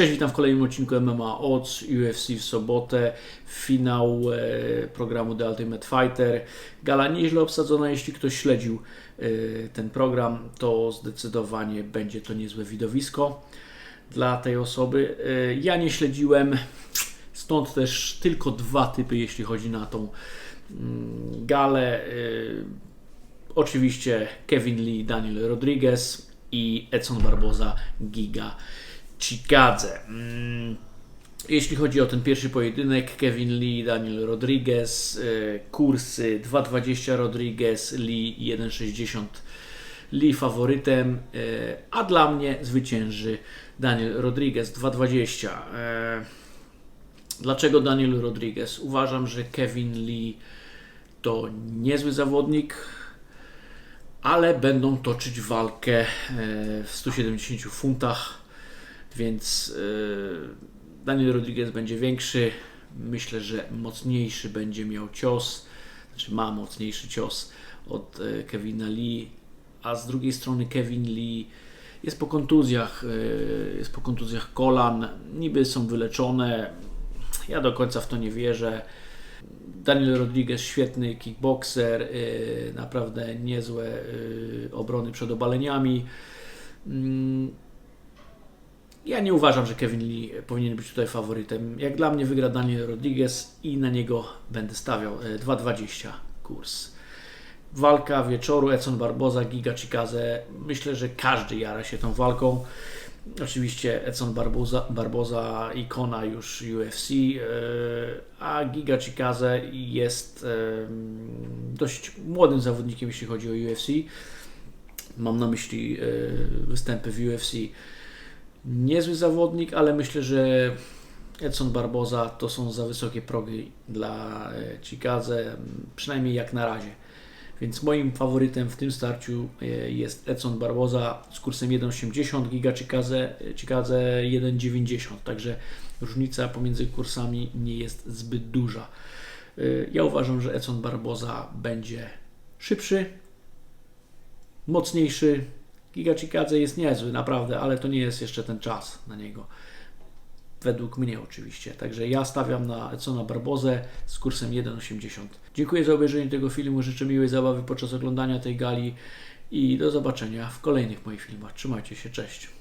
Cześć, witam w kolejnym odcinku MMA Odds, UFC w sobotę, finał e, programu The Ultimate Fighter. Gala nieźle obsadzona, jeśli ktoś śledził e, ten program, to zdecydowanie będzie to niezłe widowisko dla tej osoby. E, ja nie śledziłem, stąd też tylko dwa typy, jeśli chodzi na tą mm, galę. Oczywiście Kevin Lee, Daniel Rodriguez i Edson Barboza, Giga Chikadze. Mm, Jeśli chodzi o ten pierwszy pojedynek, Kevin Lee, Daniel Rodriguez, e, kursy 2,20 Rodriguez, Lee 1,60 Lee faworytem, e, a dla mnie zwycięży Daniel Rodriguez 2,20. E, Dlaczego Daniel Rodriguez? Uważam, że Kevin Lee to niezły zawodnik, ale będą toczyć walkę w 170 funtach, więc e, Daniel Rodriguez będzie większy. Myślę, że mocniejszy będzie miał cios, znaczy ma mocniejszy cios od e, Kevina Lee, a z drugiej strony Kevin Lee jest po kontuzjach, e, jest po kontuzjach kolan, niby są wyleczone. Ja do końca w to nie wierzę. Daniel Rodriguez, świetny kickboxer, naprawdę niezłe obrony przed obaleniami. Ja nie uważam, że Kevin Lee powinien być tutaj faworytem. Jak dla mnie wygra Daniel Rodriguez i na niego będę stawiał yy, 2,20 kurs. Walka wieczoru Edson Barboza, Giga Chikaze. Myślę, że każdy jara się tą walką. Oczywiście Edson Barboza, Barboza ikona już UFC, e, a Giga Chikaze jest e, dość młodym zawodnikiem, jeśli chodzi o UFC. Mam na myśli e, występy w UFC. Niezły zawodnik, ale myślę, że Edson Barboza to są za wysokie progi dla e, Chikaze, przynajmniej jak na razie. Więc moim faworytem w tym starciu e, jest Edson Barboza z kursem 1,80, Giga Chikaze, Chikaze 1,90. Także różnica pomiędzy kursami nie jest zbyt duża. E, Ja uważam, że Edson Barboza będzie szybszy, mocniejszy. Giga Chikaze jest niezły, naprawdę, ale to nie jest jeszcze ten czas na niego. Według mnie oczywiście. Także ja stawiam na Edsona Barbozę z kursem 1,80. Dziękuję za obejrzenie tego filmu. Życzę miłej zabawy podczas oglądania tej gali i do zobaczenia w kolejnych moich filmach. Trzymajcie się, cześć.